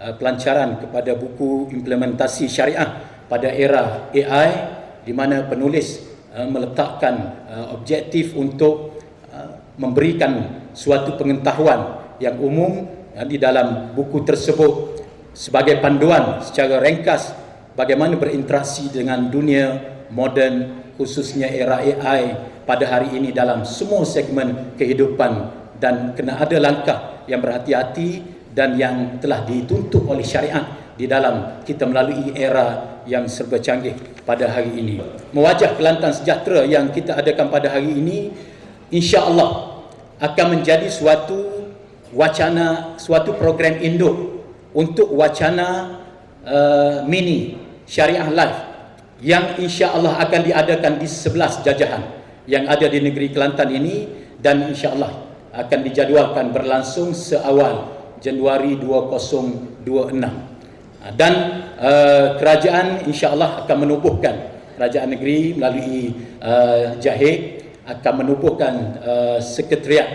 uh, pelancaran kepada buku implementasi syariah pada era AI di mana penulis uh, meletakkan uh, objektif untuk memberikan suatu pengetahuan yang umum di dalam buku tersebut sebagai panduan secara ringkas bagaimana berinteraksi dengan dunia moden khususnya era AI pada hari ini dalam semua segmen kehidupan. Dan kena ada langkah yang berhati-hati dan yang telah dituntut oleh syariat di dalam kita melalui era yang serba canggih pada hari ini. Mewajah Kelantan Sejahtera yang kita adakan pada hari ini insya-Allah akan menjadi suatu wacana suatu program induk untuk wacana uh, mini syariah live yang insya-Allah akan diadakan di 11 jajahan yang ada di negeri Kelantan ini dan insya-Allah akan dijadualkan berlangsung seawal Januari 2026 ah, dan uh, kerajaan insya-Allah akan menubuhkan kerajaan negeri melalui uh, Jahid akan menubuhkan uh, sekretariat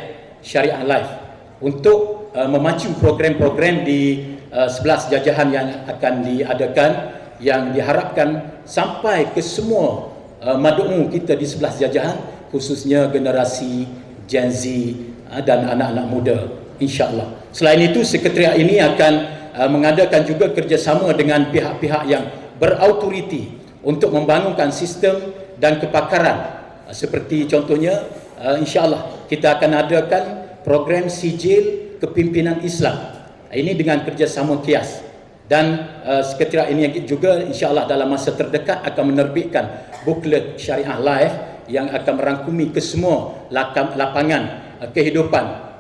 syariah life untuk uh, memacu program-program di uh, 11 jajahan yang akan diadakan yang diharapkan sampai ke semua uh, mad'u kita di 11 jajahan khususnya generasi Gen Z uh, dan anak-anak muda insya-Allah. Selain itu sekretariat ini akan uh, mengadakan juga kerjasama dengan pihak-pihak yang berautoriti untuk membangunkan sistem dan kepakaran uh, seperti contohnya uh, insya-Allah kita akan adakan program sijil kepimpinan Islam. Ini dengan kerjasama kias dan uh, sekretariat ini juga insya-Allah dalam masa terdekat akan menerbitkan buklet syariah live yang akan merangkumi ke semua lapangan uh, kehidupan